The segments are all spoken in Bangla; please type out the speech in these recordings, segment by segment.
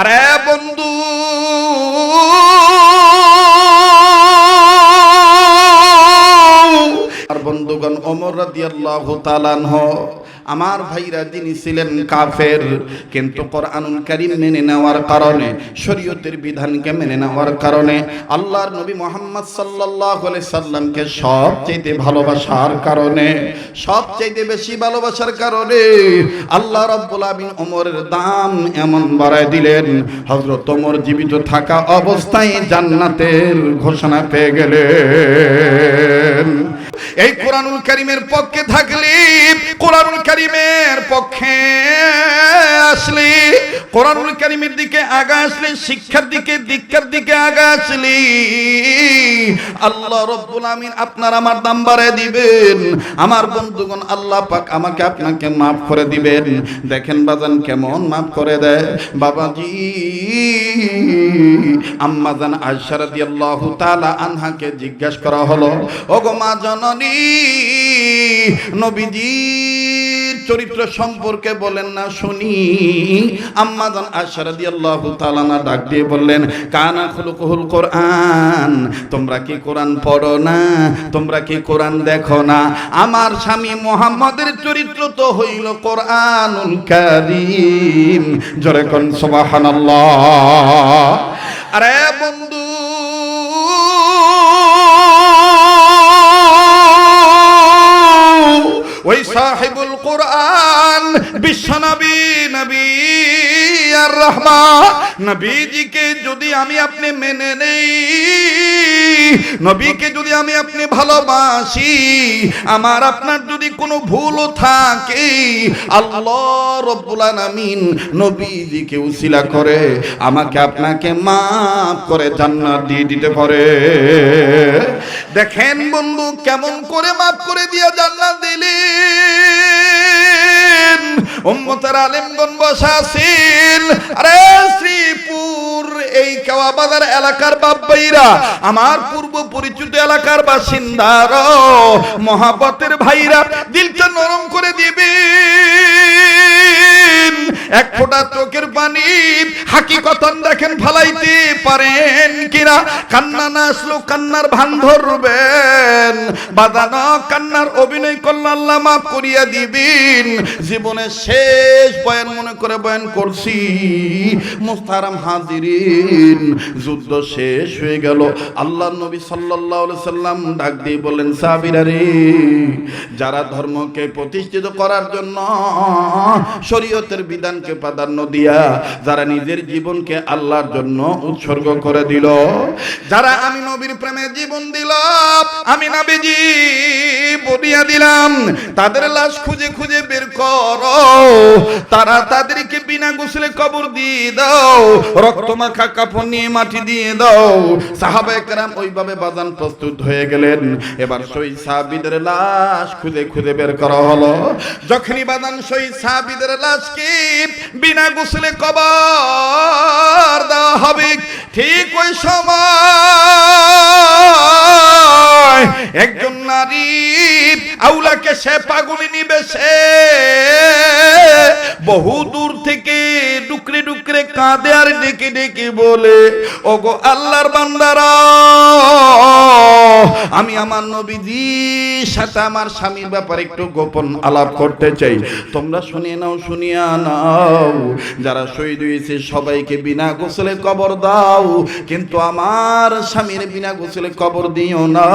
আরে বন্ধু। আর বন্ধুগণ অমর রাদিয়াল্লাহু তাআলা আমার ভাইরা তিনি ছিলেন কাফের, কিন্তু কোরআনুল কারীম মেনে নেওয়ার কারণে, শরীয়তের বিধানকে মেনে নেওয়ার কারণে, আল্লাহর নবী মোহাম্মদ সাল্লাল্লাহু আলাইহি সাল্লামকে সবচেয়ে ভালোবাসার কারণে সবচেয়ে বেশি ভালোবাসার কারণে আল্লাহ রাব্বুল আমিন ওমরের দাম এমন বাড়ায় দিলেন, হযরত ওমর জীবিত থাকা অবস্থায় জান্নাতের ঘোষণা পেয়ে গেলেন। এই কোরআনুল কারিমের পক্ষে থাকলে কোরআনুল কারিমের পক্ষে আসলে, কোরআনুল কারিমের দিকে আগা আসলে, শিক্ষার দিকে, দীক্ষার দিকে আগা আসলে। আল্লাহ রব্বুল আমিন আপনার আমার দাম বাড়ায় দিবেন। আমার বন্ধুগণ, আল্লাহ পাক আমাকে আপনাকে মাফ করে দিবেন। দেখেন বাজান কেমন মাফ করে দেয়। বাবাজি আম্মাজান আয়সা রাদিয়াল্লাহু তাআলা আনহাকে জিজ্ঞাসা করা হলো, ওগো মা জননী নবীজির চরিত্র সম্পর্কে বলেন না, শুনি। আম্মাজান আয়সা রাদিয়াল্লাহু তাআলা না ডাক দিয়ে বললেন, কানা খুলুকুল কোরআন, তোমরা কি কোরআন পড়ো না? তোমরা কি কোরআন দেখো না? আমার স্বামী মোহাম্মদের চরিত্র তো হইল কোরআনুল কারীম। জোরে কোন, সুবহানাল্লাহ। আরে বন্ধু সাহেবুল কোরআন বিশ্বনবী নবী নবীজিকে যদি আমি আপনি মেনে নেই, নবীকে যদি আমি আপনি ভালোবাসি, আমার আপনার যদি কোনো ভুলও থাকে, আল্লাহ রব্বুল আলামিন নবীজিকে উসিলা করে, আমাকে আপনাকে মাফ করে জান্নাত দিয়ে দিতে পারে। দেখেন বন্ধু, কেমন করে মাফ করে দিয়া জান্নাত দিলেন উম্মতের আলেমগণ বসা আছেন। আরে শ্রীপুর, এই কেওয়া বাজার এলাকার বাব্বাইরা আমার পূর্ব পরিচিত এলাকার বাসিন্দার মহাপতের ভাইরা, দিলটা নরম করে দিবেন এক ফোঁটা চোখের পানি। হাকিকতন দেখেন ফালাইতে পারেন কিনা? কান্না না আসলো, কান্নার ভান ধরবেন। বাদানো কান্নার অভিনয় করলে আল্লাহ মাফ করিয়া দিবেন। জীবনের শেষ বয়ান মনে করে বয়ান করছি। মুস্তারাম হাজিরিন, যুদ্ধ শেষ হয়ে গেল। আল্লাহ নবী সাল্লাল্লাহু আলাইহি সাল্লাম ডাক দিয়ে বললেন সাহাবীরা রে, যারা ধর্মকে প্রতিষ্ঠিত করার জন্য শরীয়তের বিধানকে প্রাধান্য দিয়া যারা নিজের জীবনকে আল্লাহর জন্য উৎসর্গ করে দিল, যারা আমি নবীর প্রেমে জীবন দিল, আমি নবীজি বলিয়া দিলাম, তাদের লাশ খুঁজে খুঁজে বের করো, তারা তাদেরকে বিনা গোসলে কবর দিয়ে দাও, রক্ত মাখা কাপড় নিয়ে মাটি দিয়ে দাও। সাহাবা একরাম ওইভাবে বাজান প্রস্তুত হয়ে গেলেন। এবার শহীদ সাহাবিদের লাশ খুঁজে খুঁজে বের করা হলো। যখনই বাজান সাহাবিদের লাশকে বিনা গোসলে কবর দেওয়া হবে। ঠিক ওই সময় একজন নারী আউলাকে সে পাগলি নিবে, সে বহু দূর থেকে ডুকরে ডুকরে কাঁদে আর ডেকে ডেকে বলে, ওগো আল্লাহর বান্দারা, আমি আমার নবীজির সাথে আমার স্বামীর ব্যাপারে একটু গোপন আলাপ করতে চাই। তোমরা শুনিয়ে নাও, শুনিয়া নাও। যারা শহীদ হয়েছে, সবাইকে বিনা গোসলে কবর দাও। কিন্তু আমার স্বামীর বিনা গোসলে কবর দিও না।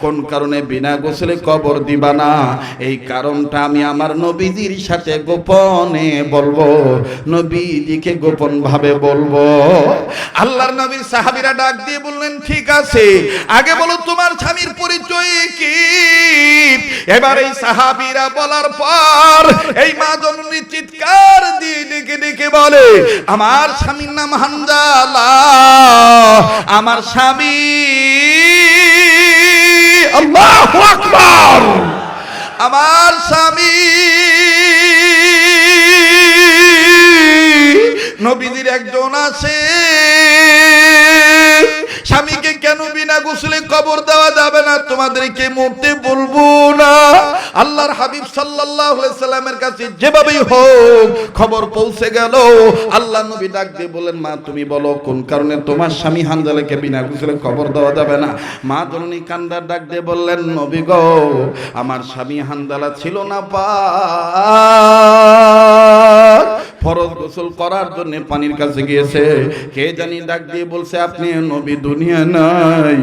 কোন কারণে বিনা গোসলে কবর দিবা না? এই কারণটা আমি আমার নবীজির সাথে গোপনে বলব। নবীজিকে গোপন ভাবে বলব। আল্লাহর নবীর সাহাবীরা ডাক দিয়ে বললেন, ঠিক আছে। আগে বলো তোমার স্বামীর পরিচয় কি এবার এই বলার পর এই মা জননী চিৎকার দিয়ে ডেকে ডেকে বলে, আমার স্বামীর নাম হানজালা, আমার স্বামী আল্লাহু আকবার, আমার স্বামী নবীদের একজন আছে। স্বামীকে কেন বিনা গোসলে কবর না মরতে বলব না। আল্লাহর হাবিব সাল্লাল্লাহু সাল্লামের কাছে যেভাবেই হোক খবর পৌঁছে গেল। আল্লাহ নবী ডাক দিয়ে বলেন মা, তুমি বলো, কোন কারণে তোমার স্বামী হানজালাকে বিনা গোসলে কবর দেওয়া যাবে না? মা জননী কান্দার ডাক দিয়ে বললেন, নবী গো, আমার স্বামী হানজালা ছিল না পা ফরজ গোসল করার জন্য পানির কাছে গিয়েছে। কে জানি ডাক দিয়ে বলছে, আপনি নবী, দুনিয়া নাই।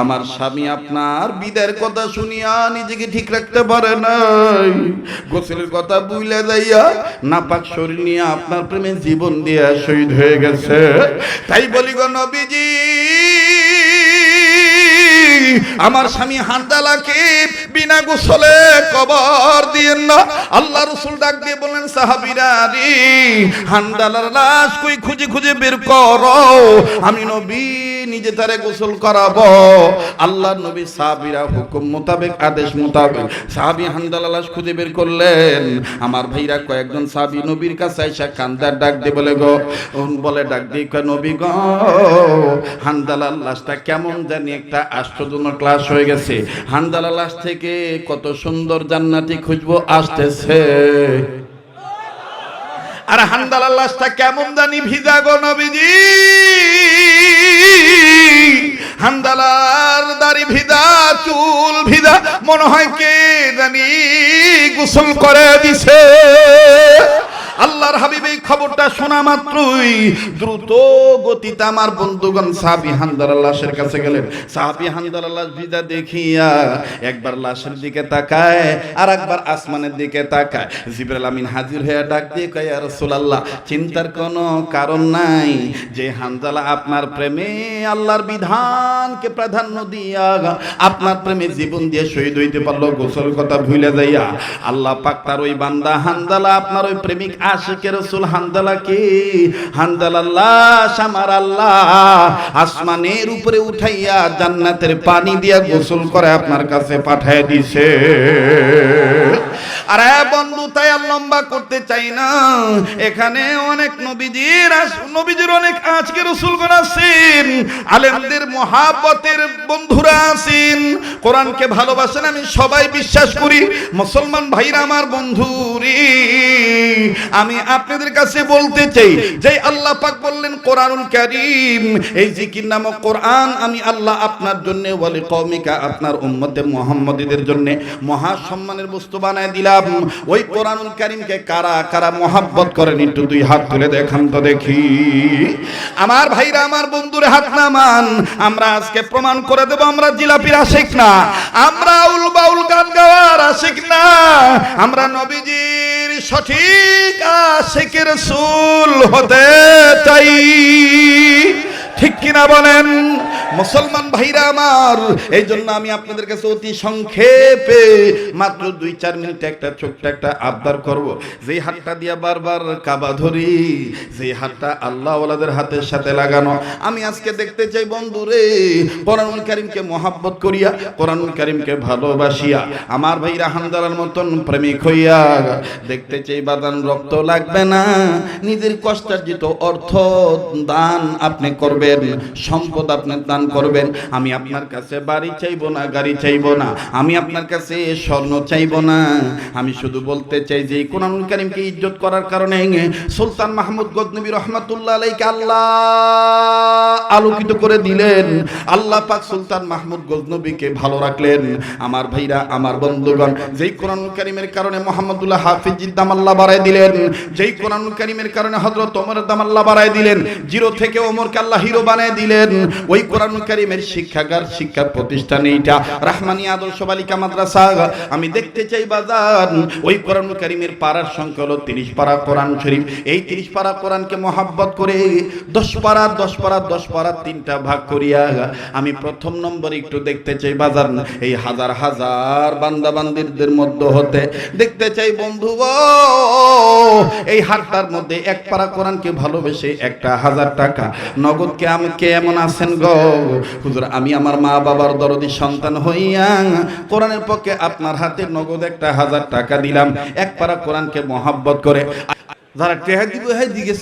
আমার স্বামী আপনার বিদের কথা শুনিয়া নিজেকে ঠিক রাখতে পারে নাই। গোসলের কথা বুইলে যাইয়া নাপাক শরীর নিয়ে আপনার প্রেমে জীবন দিয়া শহীদ হয়ে গেছে। তাই বলি গো নবীজি, আমার স্বামী হান্দালাকে বিনা গোসলে কবর না। আল্লাহ রসুল ডাক দিয়ে বলেন সাহাবিরা রে হান্দালার লাশ কই খুঁজে খুঁজে বের আমি নবী, নিজে তারে গোসল করাবো। আল্লাহ নবী সাহাবিরা হুকুম মোতাবেক, আদেশ মোতাবেক সাহাবি হান্দালা লাশ খুঁজে বের করলেন। আমার ভাইরা কয়েকজন সাহাবি নবীর কাছে কান্দার ডাক দিয়ে বলে, গো বলে ডাক দিয়ে কয়, নবী গো হান্দালার লাশটা কেমন জানি একটা আশ্চর্যজনক ক্লাস হয়ে গেছে। হান্দালা লাশ থেকে কত সুন্দর জান্নাতি খুঁজবো আসতেছে। আর হান্দাল লাশটা কেমন জানি ভিজা গো নবীজি। হান্দালার দাড়ি ভিজা, চুল ভিজা, মনে হয় কে জানি গোসল করে দিছে। আল্লাহর হাবিব এই খবরটা শোনা মাত্রই দ্রুত গতিতে আমার বন্ধুগণ সাহাবি হান্দার লাশের কাছে গেলেন। সাহাবি হান্দার লাশ ভিজা দেখিয়া একবার লাশের দিকে তাকায় আর একবার আসমানের দিকে তাকায়। জিবরাল আমিন হাজির হয়ে ডাক দিয়ে কয় আর রাসূলুল্লাহ, চিন্তার কোনো কারণ নাই। যে হানজালা আপনার প্রেমে আল্লাহর বিধানকে প্রাধান্য দিয়া, আপনার প্রেমে জীবন দিয়ে শহীদ হইতে পারল, গোসল কথা ভুলে যাইয়া, আল্লাহ পাক তার ওই বান্দা হানজালা আপনার ওই প্রেমিক আশিকে রসুল হান্দালা কি? হান্দালাল্লাহ আমার আল্লাহ। আসমানের উপরে উঠাইয়া জান্নাতের পানি দিয়া গোসল করে আপনার কাছে পাঠায় দিছে। আরে বন্ধু, তাই আর লম্বা করতে চাই না। এখানে অনেক নবীজির নবীজির অনেক আজকে আলেমদের বন্ধুরা আছেন। কোরআনকে ভালোবাসেন, আমি সবাই বিশ্বাস করি। মুসলমান ভাইরা আমার বন্ধুরি, আমি আপনাদের কাছে বলতে চাই, যে আল্লাহ পাক বললেন কোরআনুল কারীম, এই জিকির নামক কোরআন আমি আল্লাহ আপনার জন্য, ওয়ালি কওমিকা আপনার উম্মতে মুহাম্মাদীদের জন্য মহা সম্মানের বস্তু বানায় দিলাম। ওই কোরআনুল কারীমকে কারা কারা মহাব্বত করেন, একটু দুই হাত তুলে দেখান তো দেখি। আমার ভাইরা, আমার বন্ধুরে হাত নামান। আমরা আজকে প্রমাণ করে দেব, আমরা জিলাপির আশিক না। আমরা উল বাউল গান গাওয়ার আশিক না। আমরা নবীজির সঠিক আশিকের সুল হতে চাই। ঠিক কিনা বলেন? মুসলমান ভাইরা আমার এই জন্য আমি আপনাদের কাছে অতি সংক্ষেপে মাত্র দুই চার মিনিট একটা ছোট্ট একটা আবদার করব। যেই হাতটা দিয়া বারবার কাবা ধরি যেই হাতটা আল্লাহ ওলাদের হাতের সাথে লাগানো। আমি আজকে দেখতে চাই, বন্ধুরে, কোরআনুল কারিমকে মহাব্বত করিয়া, কোরআনুল কারিমকে ভালোবাসিয়া। আমার ভাইরা হামদালার মতন প্রেমিক হইয়া দেখতে চাই, বাদান রক্ত লাগবে না। নিজের কষ্টার্জিত অর্থ দান আপনি করবেন, সম্পদ আপনার দান করবেন, আমি আপনার কাছে বাড়ি চাইব না, গাড়ি চাইব না, আমি আপনার কাছে স্বর্ণ চাইব না। আমি শুধু বলতে চাই যে কোরআনুল কারিমকে ইজ্জত করার কারণে সুলতান মাহমুদ গজনবী রহমাতুল্লাহ আলাইকে আল্লাহ আলোকিত করে দিলেন। আল্লাহ পাক সুলতান মাহমুদ গজনবীকে ভালো রাখলেন। আমার ভাইরা, আমার বন্ধুগণ, যেই কোরআনুল কারিমের কারণে মোহাম্মদুল্লাহ হাফিজির দাম আল্লাহ বাড়াই দিলেন, যেই কোরআনুল কারিমের কারণে হযরত ওমরের দাম আল্লাহ বাড়াই দিলেন, জিরো থেকে ওমরকে আল্লাহ হিরো বানিয়ে দিলেন, ওই কোরআনুল কারিমের শিক্ষাগার শিক্ষা প্রতিষ্ঠান এইটা। রাহমানি আদর্শ বালিকা মাদ্রাসা। আমি দেখতে চাই বাজার। ওই কারিমের পাড়ার সংখ্যা হলো তিরিশ পাড়া কোরআন শরীফ। এই তিরিশ পাড়া কোরআনকে মহাব্বত করে দশ পাড়া দশ পাড়া দশ পাড়া তিনটা ভাগ করিয়া আমি প্রথম নম্বরে একটু দেখতে চাই বাজার। এই হাজার হাজার বান্দা বান্দিরদের মধ্যে হতে দেখতে চাই বন্ধু এই হাটটার মধ্যে এক পাড়া কোরআনকে ভালোবেসে একটা হাজার টাকা। নগদ কে আমি কে এমন আছেন গো? হুজুর, আমি আমার মা বাবার দরদি সন্তান হইয়া কোরআনের পক্ষে আপনার হাতে নগদ একটা হাজার টাকা দিলাম। এক পাড়া কোরআনকে মহাব্বত করে। যারা টেহা দিব হ্যাঁ দিকে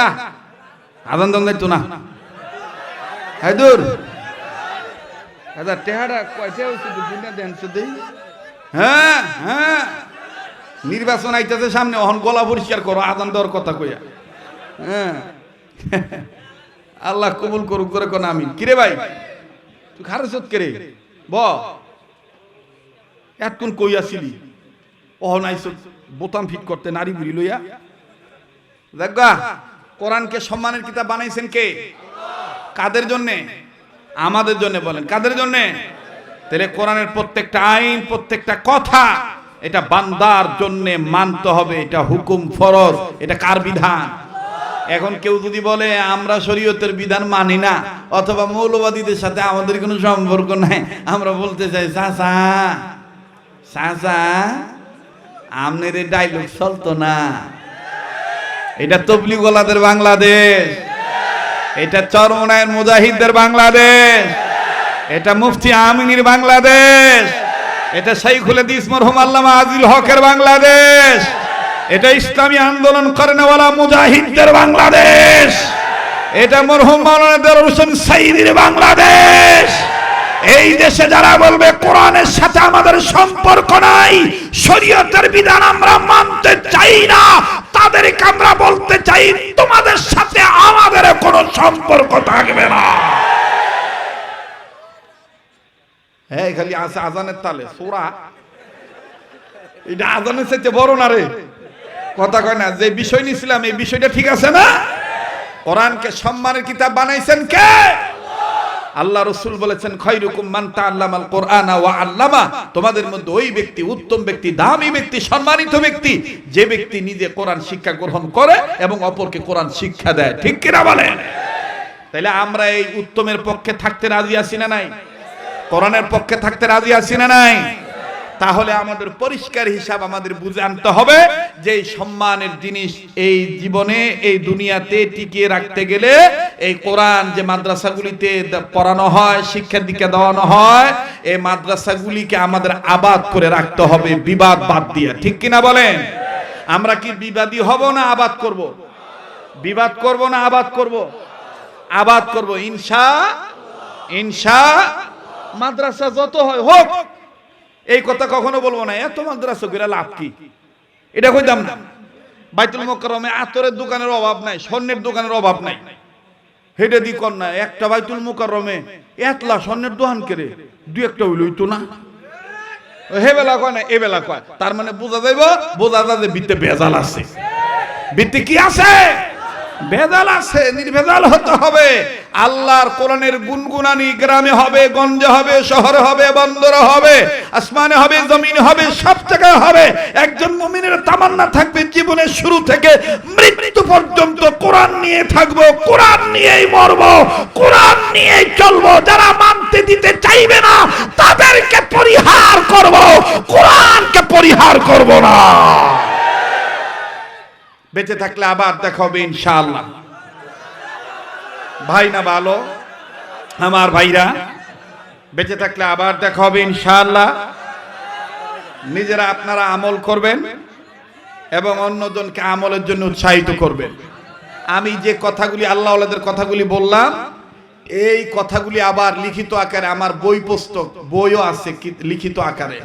না আদান দান দায়িত্ব না হ্যাঁ নির্বাচন আইতেছে সামনে, অহন গলা পরিষ্কার করো আদান দেওয়ার কথা কইয়া। হ্যাঁ। আল্লাহ কবুল করুক, করে কোন আমিন। কিরে ভাই? তুই খারে সত কেরে? ব। এতক্ষণ কই আসিলি? অহন আইস বোতাম ফিট করতে নারী বুড়ি লইয়া। দেখবা কোরআনকে সম্মানের কিতাব বানাইছেন কে? কাদের জন্যে? আমাদের জন্য বলেন। কাদের জন্যে? তাহলে কোরআনের প্রত্যেকটা আইন, প্রত্যেকটা কথা, এটা বান্দার জন্য মানতে হবে। এটা হুকুম ফরজ। এটা কার বিধান? এখন কেউ যদি বলে, আমরা শরীয়তের বিধান মানি না, অথবা মৌলবাদীদের সাথে আমাদের কোনো সম্পর্ক নাই, আমরা বলতে চাই, চাচা চাচা আমনের ডাইলগ চলতো না। এটা তবলি গোলাদের বাংলাদেশ। এটা চরমনায়ের মুজাহিদদের বাংলাদেশ। এটা মুফতি আমিনীর বাংলাদেশ। এটা শাইখুল হাদিস মরহুম আল্লামা আজিল হকের বাংলাদেশ। এটা ইসলামী আন্দোলন করেনওয়ালা মুজাহিদদের বাংলাদেশ। এটা মরহুম মাওলানা হোসেন সাইদির বাংলাদেশ। এই দেশে যারা বলবে, কোরআনের সাথে আমাদের সম্পর্ক নাই, শরীয়তের বিধান আমরা মানতে চাই না, তাদেরকে আমরা বলতে চাই, তোমাদের সাথে আমাদের কোনো সম্পর্ক থাকবে না। হ্যাঁ খালি আছে আজানের তালে, সোরা। এটা আজানের চাইতে বড় না রে। কথা কয় না, যে বিষয় নিছিলাম এই বিষয়টা ঠিক আছে না? কোরআনকে সম্মানের কিতাব বানাইছেন কে? আল্লাহ রসুল বলেছেন, খৈরুকুম মান তাআল্লামাল কোরআন ওয়া আল্লামা। তোমাদের মধ্যে ওই ব্যক্তি উত্তম ব্যক্তি, দামি ব্যক্তি, সম্মানিত ব্যক্তি, যে ব্যক্তি নিজে কোরআন শিক্ষা গ্রহণ করে এবং অপরকে কোরআন শিক্ষা দেয়। ঠিক কিনা বলেন? তাহলে আমরা এই উত্তমের পক্ষে থাকতে রাজি আছি না নাই? কোরআনের পক্ষে থাকতে রাজি আছি না নাই? তাহলে আমাদের পরিষ্কার হিসাব আমাদের বুঝে আনতে হবে যে সম্মানের জিনিস এই জীবনে, এই দুনিয়াতে টিকিয়ে রাখতে গেলে এই কোরআন যে মাদ্রাসাগুলিতে পড়ানো হয়, শিক্ষার দিকে দেওয়ানো হয় এই মাদ্রাসাগুলিকে আমাদের আবাদ করে রাখতে হবে, বিবাদ বাদ দিয়ে। ঠিক কিনা বলেন? আমরা কি বিবাদী হব না আবাদ করব? বিবাদ করব না আবাদ করব? আবাদ করব। ইনশা ইনশা, মাদ্রাসা যত হয় হোক এই কথা কখনো বলব না। এত মাদ্রাসা করে লাভ কি? এটা কইতাম না। বাইতুল মোকারমে আতরের দোকানের অভাব নাই, স্বর্ণের দোকানের অভাব নাই। হেডে দি কর না একটা বাইতুল মোকারমে এতলা স্বর্ণের দোকান কেড়ে দু একটা হইলই তো না। হে বেলা কয় না, এ বেলা কয়। তার মানে বোঝা যাইব, বোঝা যায় যে বিত্তে বেজাল আছে। বিত্তে কি আছে? ভেজাল আছে, নির্ভেজাল হতে হবে। আল্লাহর কোরআনের গুনগুনানি গ্রামে হবে, গঞ্জে হবে, শহরে হবে, বন্দরে হবে, আসমানে হবে, জমিনে হবে, সব জায়গায় হবে। একজন মুমিনের তামান্না থাকবে জীবনের শুরু থেকে মৃত্যু পর্যন্ত। কোরআন নিয়ে থাকব, কোরআন নিয়েই মরবো, কোরআন নিয়েই চলবো। যারা মানতে দিতে চাইবে না, তাদেরকে পরিহার করব। কোরআনকে পরিহার করব না। বেঁচে থাকলে আবার দেখা হবে ইনশাআল্লাহ। ভাই না ভালো? আমার ভাইরা, বেঁচে থাকলে আবার দেখা হবে ইনশাআল্লাহ। নিজেরা আপনারা আমল করবেন এবং অন্যজনকে আমলের জন্য উৎসাহিত করবেন। আমি যে কথাগুলি আল্লাহ কথাগুলি বললাম, এই কথাগুলি আবার লিখিত আকারে আমার বই পুস্তক, বইও আছে লিখিত আকারে।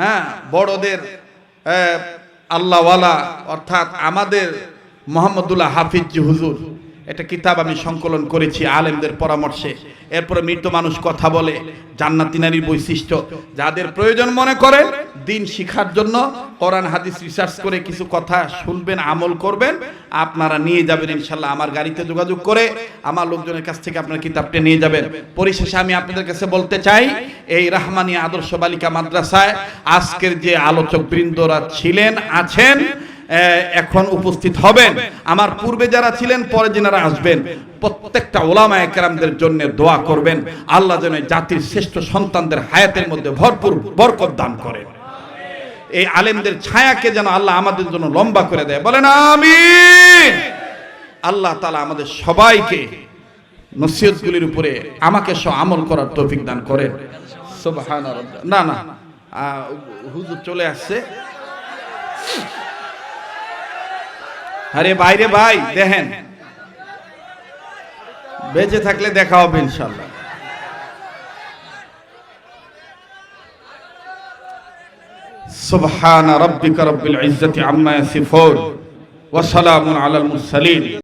হ্যাঁ বড়দের আল্লাহওয়ালা অর্থাৎ আমাদের মোহাম্মদুল্লাহ হাফিজ হুজুর। একটা কিতাব আমি সংকলন করেছি আলেমদের পরামর্শে। এরপরে মৃত মানুষ কথা বলে, জান্নাতি নারীর বৈশিষ্ট্য। যাদের প্রয়োজন মনে করেন দিন শিখার জন্য কোরআন, হাদিস রিসার্চ করে কিছু কথা শুনবেন, আমল করবেন। আপনারা নিয়ে যাবেন ইনশাল্লাহ আমার গাড়িতে যোগাযোগ করে, আমার লোকজনের কাছ থেকে আপনার কিতাবটা নিয়ে যাবেন। পরিশেষে আমি আপনাদের কাছে বলতে চাই, এই রাহমানি আদর্শ বালিকা মাদ্রাসায় আজকের যে আলোচক বৃন্দরা ছিলেন, আছেন এখন উপস্থিত হবেন। আমার পূর্বে যারা ছিলেন, পরে যারা আসবেন, প্রত্যেকটা ওলামা একরামদের জন্য দোয়া করবেন। আল্লাহ যেন জাতির শ্রেষ্ঠ সন্তানদের হায়াতের মধ্যে ভরপুর বরকত দান করেন। এই আলেমদের ছায়াকে যেন আল্লাহ আমাদের জন্য লম্বা করে দেয়। বলেন আমি আল্লাহ তালা আমাদের সবাইকে নসিহতগুলির উপরে আমাকে সব আমল করার তৌফিক দান করেন। না না। হুজুর চলে আসছে। আরে বাইরে ভাই, দেখেন। বেঁচে থাকলে দেখা হবে ইনশাল্লাহ। সুবহান রব্বিকা রব্বিল ইজ্জতি আম্মা ইয়াসিফুন ওয়া সালামুন আলাল মুরসালিন।